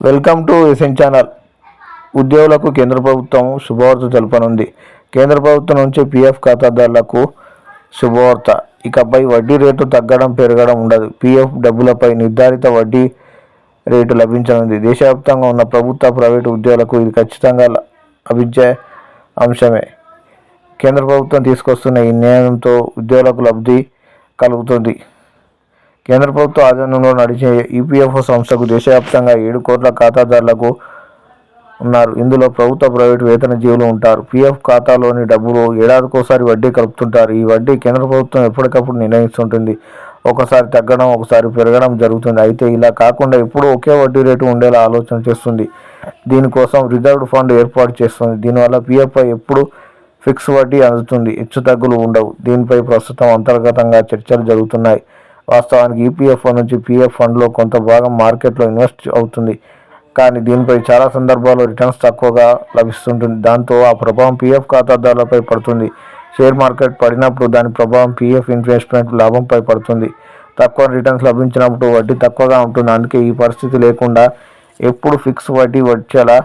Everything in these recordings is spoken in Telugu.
Welcome to SN channel. ఉద్యోగులకు కేంద్ర ప్రభుత్వం శుభవార్త తెలపనుంది. కేంద్ర ప్రభుత్వం నుంచి పీఎఫ్ ఖాతాదారులకు శుభవార్త. ఇకపై వడ్డీ రేటు తగ్గడం పెరగడం ఉండదు. పీఎఫ్ డబ్బులపై నిర్ధారిత వడ్డీ రేటు లభించనుంది. దేశవ్యాప్తంగా ఉన్న ప్రభుత్వ ప్రైవేటు ఉద్యోగులకు ఇది ఖచ్చితంగా లభించే అంశమే. కేంద్ర ప్రభుత్వం తీసుకొస్తున్న ఈ నిర్ణయంతో ఉద్యోగులకు లబ్ధి కలుగుతుంది. కేంద్ర ప్రభుత్వ ఆధీనంలో నడిచే ఈపీఎఫ్ఓ సంస్థకు దేశవ్యాప్తంగా ఏడు కోట్ల ఖాతాదారులకు ఉన్నారు. ఇందులో ప్రభుత్వ ప్రైవేటు వేతన జీవులు ఉంటారు. పీఎఫ్ ఖాతాలోని డబ్బులు ఏడాదికోసారి వడ్డీ కలుపుతుంటారు. ఈ వడ్డీ కేంద్ర ప్రభుత్వం ఎప్పటికప్పుడు నిర్ణయిస్తుంటుంది. ఒకసారి తగ్గడం ఒకసారి పెరగడం జరుగుతుంది. అయితే ఇలా కాకుండా ఎప్పుడూ ఒకే వడ్డీ రేటు ఉండేలా ఆలోచన చేస్తుంది. దీనికోసం రిజర్వ్డ్ ఫండ్ ఏర్పాటు చేస్తుంది. దీనివల్ల పీఎఫ్ఐ ఎప్పుడు ఫిక్స్ వడ్డీ అందుతుంది. హెచ్చు తగ్గులు ఉండవు. దీనిపై ప్రస్తుతం అంతర్గతంగా చర్చలు జరుగుతున్నాయి. వాస్తవానికి ఈపీఎఫ్ఓ నుంచి పీఎఫ్ ఫండ్లో కొంత భాగం మార్కెట్లో ఇన్వెస్ట్ అవుతుంది. కానీ దీనిపై చాలా సందర్భాల్లో రిటర్న్స్ తక్కువగా లభిస్తుంటుంది. దాంతో ఆ ప్రభావం పీఎఫ్ ఖాతాదారులపై పడుతుంది. షేర్ మార్కెట్ పడినప్పుడు దాని ప్రభావం పీఎఫ్ ఇన్వెస్ట్మెంట్ లాభంపై పడుతుంది. తక్కువ రిటర్న్స్ లభించినప్పుడు వడ్డీ తక్కువగా ఉంటుంది. అందుకే ఈ పరిస్థితి లేకుండా ఎప్పుడు ఫిక్స్ వడ్డీ వచ్చేలా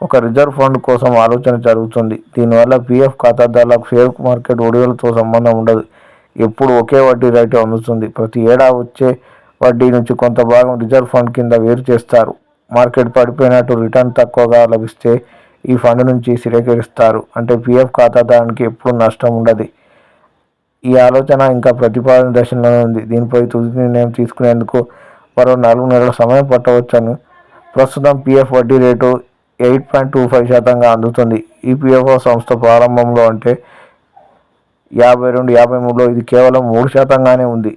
ఒక రిజర్వ్ ఫండ్ కోసం ఆలోచన జరుగుతుంది. దీనివల్ల పీఎఫ్ ఖాతాదారులకు షేర్ మార్కెట్ ఒడివలతో సంబంధం ఉండదు. ఎప్పుడు ఒకే వడ్డీ రేటు అందుతుంది ప్రతి ఏడా వచ్చే వడ్డీ నుంచి కొంత భాగం రిజర్వ్ ఫండ్ కింద వేరు చేస్తారు. మార్కెట్ పడిపోయినట్టు రిటర్న్ తక్కువగా లభిస్తే ఈ ఫండ్ నుంచి స్థిరీకరిస్తారు అంటే పిఎఫ్ ఖాతాదారునికి ఎప్పుడు నష్టం ఉండదు. ఈ ఆలోచన ఇంకా ప్రతిపాదన దశలోనే ఉంది. దీనిపై తుది నిర్ణయం తీసుకునేందుకు మరో నాలుగు నెలల సమయం పట్టవచ్చని ప్రస్తుతం పీఎఫ్ వడ్డీ rate eight point two five శాతంగా అందుతుంది. ఈపీఎఫ్ఓ సంస్థ ప్రారంభంలో అంటే యాభై రెండు యాభై మూడులో ఇది కేవలం మూడు శాతంగానే ఉంది.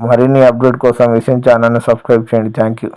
మరిన్ని అప్డేట్ కోసం విషయం ఛానల్ని సబ్స్క్రైబ్ చేయండి. Thank you.